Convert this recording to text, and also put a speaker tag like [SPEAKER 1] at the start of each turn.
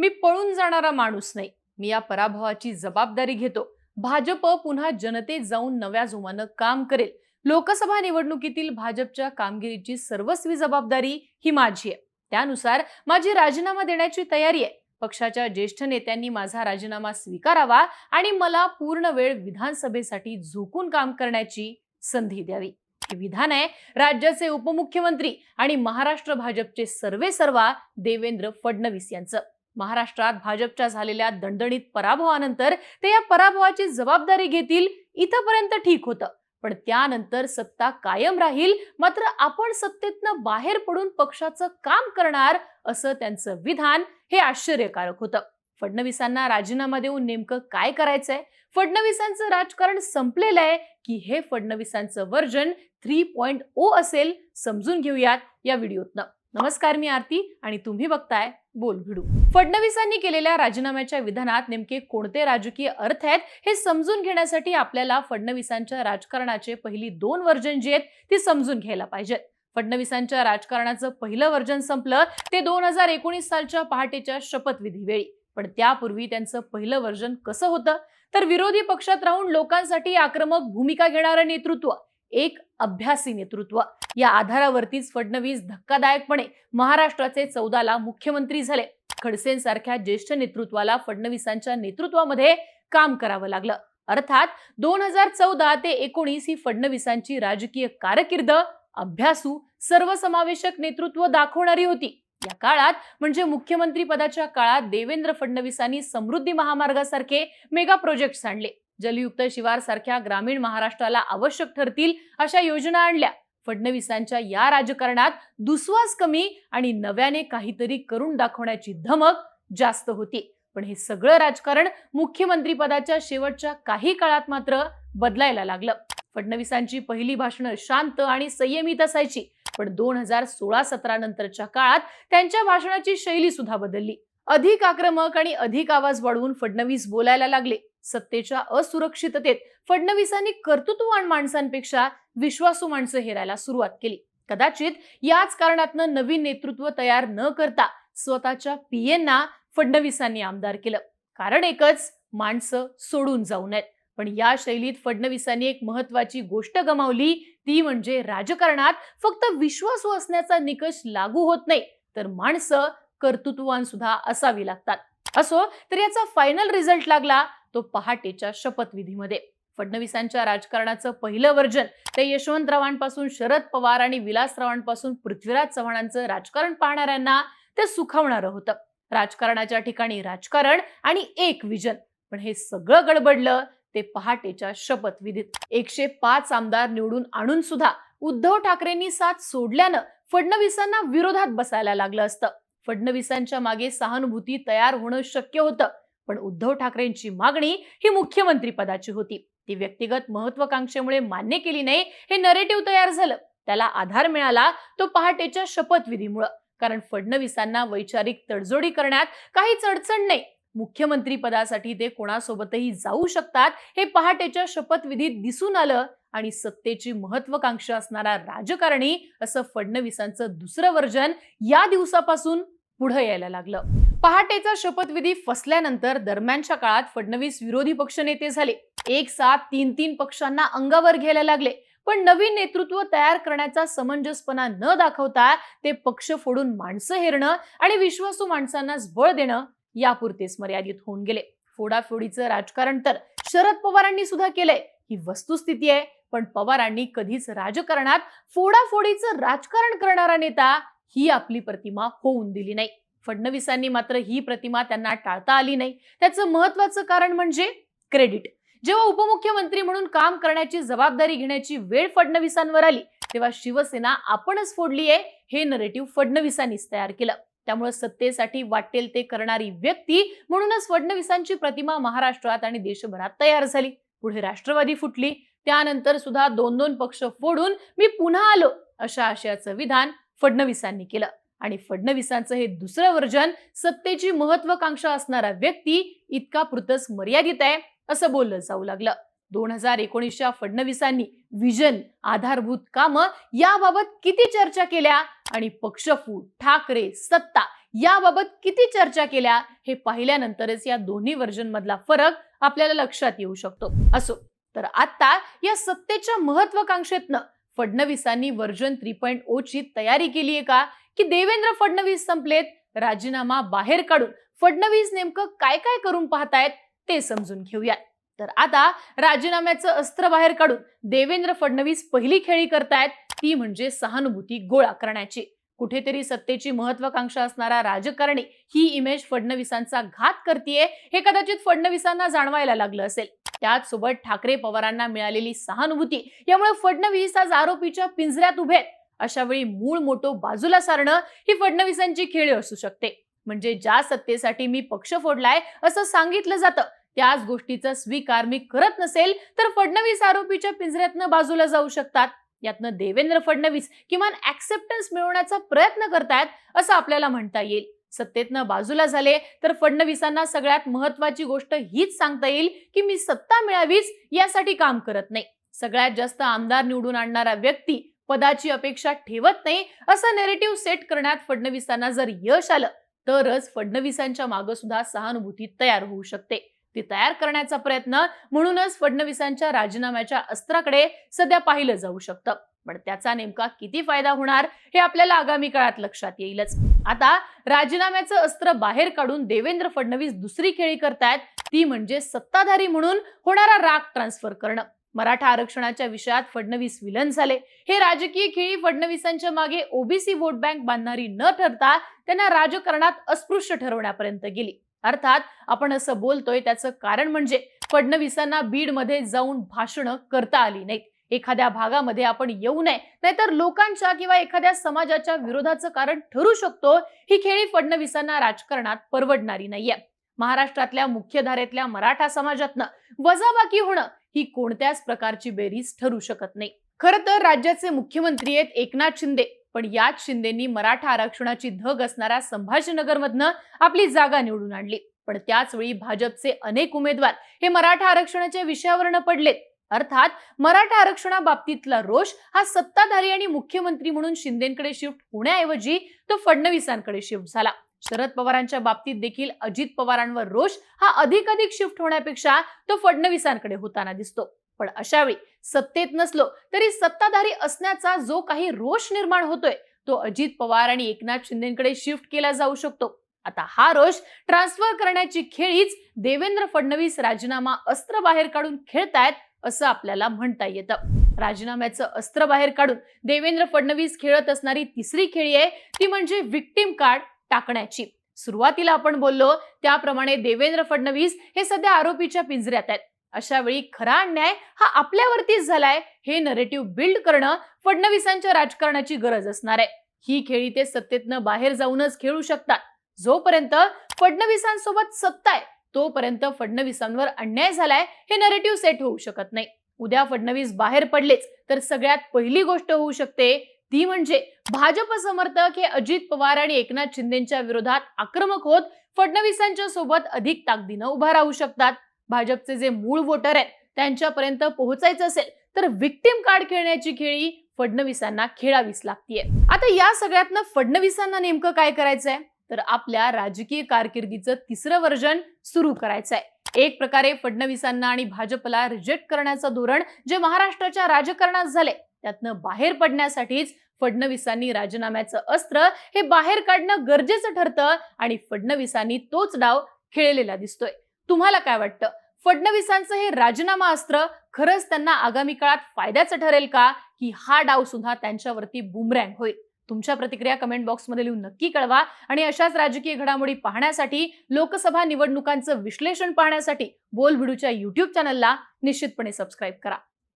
[SPEAKER 1] मी पळून जाणारा माणूस नाही. मी या पराभवाची जबाबदारी घेतो. भाजप पुन्हा जनतेत जाऊन नव्या जोमानं काम करेल. लोकसभा निवडणुकीतील भाजपच्या कामगिरीची सर्वस्वी जबाबदारी ही माझी आहे. त्यानुसार माझी राजीनामा देण्याची तयारी आहे. पक्षाच्या ज्येष्ठ नेत्यांनी माझा राजीनामा स्वीकारावा आणि मला पूर्ण वेळ विधानसभेसाठी झोकून काम करण्याची संधी द्यावी. हे विधान आहे राज्याचे उपमुख्यमंत्री आणि महाराष्ट्र भाजपचे सर्वे सर्वा देवेंद्र फडणवीस यांचं. महाराष्ट्रात भाजपच्या झालेल्या दणदणीत पराभवानंतर ते या पराभवाची जबाबदारी घेतील इथंपर्यंत ठीक होतं. पण त्यानंतर सत्ता कायम राहील मात्र आपण सत्तेतनं बाहेर पडून पक्षाचं काम करणार असं त्यांचं विधान हे आश्चर्यकारक होतं. फडणवीसांना राजीनामा देऊन नेमकं काय करायचंय? फडणवीसांचं राजकारण संपलेलं आहे की हे फडणवीसांचं वर्जन थ्री पॉइंट ओ असेल समजून घेऊयात या व्हिडिओतनं. नमस्कार मी आरती आणि तुम्ही बघताय बोल भिडू. फडणवीसांनी केलेल्या राजीनाम्याच्या विधानात नेमके कोणते राजकीय अर्थ आहेत हे समजून घेण्यासाठी आपल्याला फडणवीसांच्या राजकारणाचे पहिली दोन वर्जन जी आहेत ती समजून घ्यायला पाहिजेत. फडणवीसांच्या राजकारणाचं पहिलं वर्जन संपलं ते दोन हजार एकोणीस सालच्या पहाटेच्या शपथविधी वेळी पण त्यापूर्वी त्यांचं पहिलं वर्जन कसं होतं? तर विरोधी पक्षात राहून लोकांसाठी आक्रमक भूमिका घेणारं नेतृत्व. एक अभ्यासी नेतृत्व. या आधारावरतीच फडणवीस धक्कादायकपणे महाराष्ट्राचे चौदाला मुख्यमंत्री झाले. खडसेंसारख्या ज्येष्ठ नेतृत्वाला फडणवीसांच्या नेतृत्वामध्ये काम करावं लागलं. अर्थात दोन हजार चौदा ते एकोणीस ही फडणवीसांची राजकीय कारकीर्द अभ्यासू सर्वसमावेशक नेतृत्व दाखवणारी होती. या काळात म्हणजे मुख्यमंत्री पदाच्या काळात देवेंद्र फडणवीसांनी समृद्धी महामार्गासारखे मेगा प्रोजेक्ट आणले. जलयुक्त शिवार सारख्या ग्रामीण महाराष्ट्राला आवश्यक ठरतील अशा योजना आणल्या. फडणवीसांच्या या राजकारणात दुस्वास कमी आणि नव्याने काहीतरी करून दाखवण्याची धमक जास्त होती. पण हे सगळं राजकारण मुख्यमंत्री पदाच्या शेवटच्या काही काळात मात्र बदलायला लागलं. फडणवीसांची पहिली भाषणं शांत आणि संयमित असायची. पण दोन हजार सोळा सतरा नंतरच्या काळात त्यांच्या भाषणाची शैली सुद्धा बदलली. अधिक आक्रमक आणि अधिक आवाज वाढवून फडणवीस बोलायला लागले. सत्तेच्या असुरक्षिततेत फडणवीसांनी कर्तृत्ववान माणसांपेक्षा विश्वासू माणसं हेरायला सुरुवात केली. कदाचित याच कारणातनं नवीन नेतृत्व तयार न करता स्वतःच्या पीएंना फडणवीसांनी आमदार केलं. कारण एकच माणसं सोडून जाऊ नयेत. पण या शैलीत फडणवीसांनी एक महत्वाची गोष्ट गमावली ती म्हणजे राजकारणात फक्त विश्वासू असण्याचा निकष लागू होत नाही तर माणसं कर्तृत्ववान सुद्धा असावी लागतात. असो तर याचा फायनल रिझल्ट लागला तो पहाटेच्या शपथविधीमध्ये. फडणवीसांच्या राजकारणाचं पहिलं वर्जन ते यशवंतरावांपासून शरद पवार आणि विलासरावांपासून पृथ्वीराज चव्हाणांचं राजकारण पाहणाऱ्यांना ते सुखावणारं होतं. राजकारणाच्या ठिकाणी राजकारण आणि एक विजन. पण हे सगळं गडबडलं ते पहाटेच्या शपथविधीत. एकशे पाच आमदार निवडून आणून सुद्धा उद्धव ठाकरेंनी साथ सोडल्यानं फडणवीसांना विरोधात बसायला लागलं असतं. फडणवीसांच्या मागे सहानुभूती तयार होणं शक्य होतं. पण उद्धव ठाकरेंची मागणी ही मुख्यमंत्री पदाची होती. ती व्यक्तिगत महत्वाकांक्षेमुळे मान्य केली नाही हे नरेटिव्ह तयार झालं. त्याला आधार मिळाला तो पहाटेच्या शपथविधीमुळं. कारण फडणवीसांना वैचारिक तडजोडी करण्यात काहीच अडचण नाही. मुख्यमंत्री पदासाठी ते कोणासोबतही जाऊ शकतात हे पहाटेच्या शपथविधीत दिसून आलं आणि सत्तेची महत्वाकांक्षा असणारा राजकारणी असं फडणवीसांचं दुसरं वर्जन या दिवसापासून पुढे यायला लागलं. पहाटेचा शपथविधी फसल्यानंतर दरम्यानच्या काळात फडणवीस विरोधी पक्षनेते झाले. एक साथ तीन तीन पक्षांना अंगावर घ्यायला लागले. पण नवीन नेतृत्व तयार करण्याचा समंजसपणा न दाखवता ते पक्ष फोडून माणसं हेरणं आणि विश्वासू माणसांनाच बळ देणं यापुरतेच मर्यादित होऊन गेले. फोडाफोडीचं राजकारण तर शरद पवारांनी सुद्धा केलंय. ही वस्तुस्थिती आहे. पण पवारांनी कधीच राजकारणात फोडाफोडीचं राजकारण करणारा नेता ही आपली प्रतिमा होऊन दिली नाही. फडणवीसांनी मात्र ही प्रतिमा त्यांना टाळता आली नाही. त्याचं महत्वाचं कारण म्हणजे क्रेडिट जेव्हा उपमुख्यमंत्री म्हणून काम करण्याची जबाबदारी घेण्याची वेळ फडणवीसांवर आली तेव्हा शिवसेना आपणच फोडली आहे हे नरेटिव्ह फडणवीसांनीच तयार केलं. त्यामुळे सत्तेसाठी वाटेल ते करणारी व्यक्ती म्हणूनच फडणवीसांची प्रतिमा महाराष्ट्रात आणि देशभरात तयार झाली. पुढे राष्ट्रवादी फुटली त्यानंतर सुद्धा दोन दोन पक्ष फोडून मी पुन्हा आलो अशा आशयाचं विधान फडणवीसांनी केलं. आणि फडणवीसांचं हे दुसरं वर्जन सत्तेची महत्वाकांक्षा असणारा व्यक्ती इतका पुरतच मर्यादित आहे असं बोललं जाऊ लागलं. दोन हजार एकोणीसच्या फडणवीसांनी विजन आधारभूत कामं याबाबत किती चर्चा केल्या आणि पक्षफूट ठाकरे सत्ता याबाबत किती चर्चा केल्या हे पाहिल्यानंतरच या दोन्ही व्हर्जन मधला फरक आपल्याला लक्षात येऊ शकतो. असो तर आता या सत्तेच्या महत्वाकांक्षेतनं फडणवीसांनी व्हर्जन थ्री पॉईंट ओ ची तयारी केली आहे का? की देवेंद्र फडणवीस संपलेत राजीनामा बाहेर काढून. फडणवीस नेमकं काय काय करून पाहतायत ते समजून घेऊयात. तर आता राजीनाम्याचं अस्त्र बाहेर काढून देवेंद्र फडणवीस पहिली खेळी करतायत ती म्हणजे सहानुभूती गोळा करण्याची. कुठेतरी सत्तेची महत्वाकांक्षा असणारा राजकारणी ही इमेज फडणवीसांचा घात करतीये हे कदाचित फडणवीसांना जाणवायला लागलं असेल. त्याच सोबत ठाकरे पवारांना मिळालेली सहानुभूती यामुळे फडणवीस आज आरोपीच्या पिंजऱ्यात उभे अशावेळी मूळ मोठो बाजूला सारणं ही फडणवीसांची खेळी असू शकते. म्हणजे ज्या सत्तेसाठी मी पक्ष फोडलाय असं सांगितलं जातं. त्याच गोष्टीचा स्वीकार मी करत नसेल तर फडणवीस आरोपीच्या पिंजऱ्यातनं बाजूला जाऊ शकतात. यातनं देवेंद्र फडणवीस किमान ऍक्सेप्टन्स मिळवण्याचा प्रयत्न करतायत असं आपल्याला म्हणता येईल. सत्तेतनं बाजूला झाले तर फडणवीसांना सगळ्यात महत्वाची गोष्ट हीच सांगता येईल की मी सत्ता मिळावीच यासाठी काम करत नाही. सगळ्यात जास्त आमदार निवडून आणणारा व्यक्ती पदाची अपेक्षा ठेवत नाही असं नेरेटिव्ह सेट करण्यात फडणवीसांना जर यश आलं तरच फडणवीसांच्या मागं सुद्धा सहानुभूती तयार होऊ शकते. ती तयार करण्याचा प्रयत्न म्हणूनच फडणवीसांच्या राजीनाम्याच्या अस्त्राकडे सध्या पाहिलं जाऊ शकतं. पण त्याचा नेमका किती फायदा होणार हे आपल्याला आगामी काळात लक्षात येईलच. आता राजीनाम्याचं अस्त्र बाहेर काढून देवेंद्र फडणवीस दुसरी खेळी करतायत ती म्हणजे सत्ताधारी म्हणून होणारा राग ट्रान्सफर करणं. मराठा आरक्षणाच्या विषयात फडणवीस विलन झाले. हे राजकीय खेळी फडणवीसांच्या मागे ओबीसी वोट बँक बांधणारी न ठरता त्यांना राजकारणात अस्पृश्य ठरवण्यापर्यंत गेली. अर्थात आपण असं बोलतोय त्याचं कारण म्हणजे फडणवीसांना बीडमध्ये जाऊन भाषणं करता आली नाहीत एखाद्या भागामध्ये आपण येऊ नये नाहीतर लोकांच्या किंवा एखाद्या समाजाच्या विरोधाचं कारण ठरू शकतो ही खेळी फडणवीसांना राजकारणात परवडणारी नाहीये. महाराष्ट्रातल्या मुख्यधारेतल्या मराठा समाजातनं वजाबाकी होणं ही कोणत्याच प्रकारची बेरीज ठरू शकत नाही. खरं तर राज्याचे मुख्यमंत्री आहेत एकनाथ शिंदे पण याच शिंदेनी मराठा आरक्षणाची धग असणाऱ्या संभाजीनगरमधनं आपली जागा निवडून आणली. पण त्याच वेळी भाजपचे अनेक उमेदवार हे मराठा आरक्षणाच्या विषयावरनं पडलेत. अर्थात मराठा आरक्षणाबाबतीतला रोष हा सत्ताधारी आणि मुख्यमंत्री म्हणून शिंदेकडे शिफ्ट होण्याऐवजी तो फडणवीसांकडे शिफ्ट झाला. शरद पवारांच्या बाबतीत देखील अजित पवारांवर रोष हा अधिक अधिक शिफ्ट होण्यापेक्षा तो फडणवीसांकडे होताना दिसतो. पण अशावेळी सत्तेत नसलो तरी सत्ताधारी असण्याचा जो काही रोष निर्माण होतोय तो अजित पवार आणि एकनाथ शिंदेकडे शिफ्ट केला जाऊ शकतो. आता हा रोष ट्रान्सफर करण्याची खेळीच देवेंद्र फडणवीस राजीनामा अस्त्र बाहेर काढून खेळतायत असं आपल्याला म्हणता येतं. राजीनाम्याचं अस्त्र बाहेर काढून देवेंद्र फडणवीस खेळत असणारी तिसरी खेळी आहे ती म्हणजे विक्टीम कार्ड टाकण्याची. सुरुवातीला आपण बोललो त्याप्रमाणे देवेंद्र फडणवीस हे सध्या आरोपीच्या पिंजऱ्यात आहेत. अशा वेळी खरा अन्याय हा आपल्यावरतीच झालाय हे नरेटिव्ह बिल्ड करणं फडणवीसांच्या राजकारणाची गरज असणार आहे. ही खेळी ते सत्तेतनं बाहेर जाऊनच खेळू शकतात. जोपर्यंत फडणवीसांसोबत सत्ता आहे तोपर्यंत फडणवीसांवर अन्याय झालाय हे नरेटिव्ह सेट होऊ शकत नाही. उद्या फडणवीस बाहेर पडलेच तर सगळ्यात पहिली गोष्ट होऊ शकते ती म्हणजे भाजप समर्थक हे अजित पवार आणि एकनाथ शिंदेच्या विरोधात आक्रमक होत फडणवीसांच्या सोबत अधिक ताकदीनं उभा राहू शकतात. भाजपचे जे मूळ वोटर आहेत त्यांच्यापर्यंत पोहोचायचं असेल तर विक्टीम कार्ड खेळण्याची खेळी फडणवीसांना खेळावीच लागतीये. आता या सगळ्यातनं फडणवीसांना नेमकं काय करायचंय? तर आपल्या राजकीय कारकिर्दीचं तिसरं वर्जन सुरू करायचं आहे एक प्रकारे फडणवीसांना आणि भाजपला रिजेक्ट करण्याचं धोरण जे महाराष्ट्राच्या राजकारणात झाले त्यातनं बाहेर पडण्यासाठीच फडणवीसांनी राजीनाम्याचं अस्त्र हे बाहेर काढणं गरजेचं ठरतं आणि फडणवीसांनी तोच डाव खेळलेला दिसतोय. तुम्हाला काय वाटतं? फडणवीसांचं हे राजीनामा अस्त्र खरंच त्यांना आगामी काळात फायद्याचं ठरेल का? की हा डाव सुद्धा त्यांच्यावरती बुमरँग होईल? तुमच्या प्रतिक्रिया कमेंट बॉक्समध्ये लिहून नक्की कळवा आणि अशाच राजकीय घडामोडी पाहण्यासाठी लोकसभा निवडणुकांचं विश्लेषण पाहण्यासाठी बोलभिडूच्या युट्यूब चॅनलला निश्चितपणे सबस्क्राईब करा.